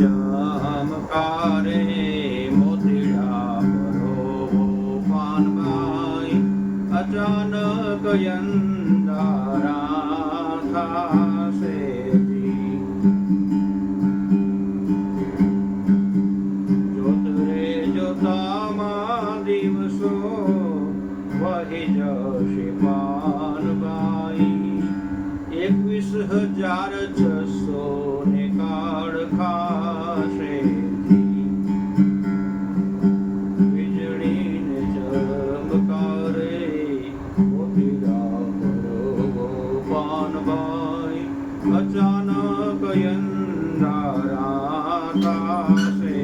চমকারে মতিরাম রোপান ভাই। অচানক রাধাসে জ্যোতরে জ্যোতামা দিবসো বহি যশিপা હજાર છસો ને કાળ ખાશે વીજળીને ચમકારે. પરો પાનબાઈ અચાનક યંદારા થાશે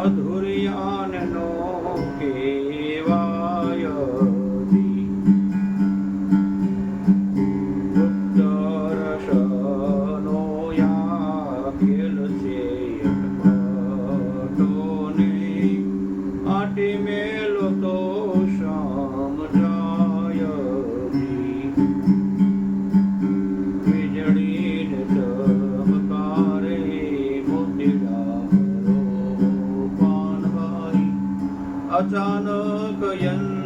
मधुर्यानो केवाय गुप्तरशनो या किलसे भटोने अटिमेलो तो समजायति 咱那个眼。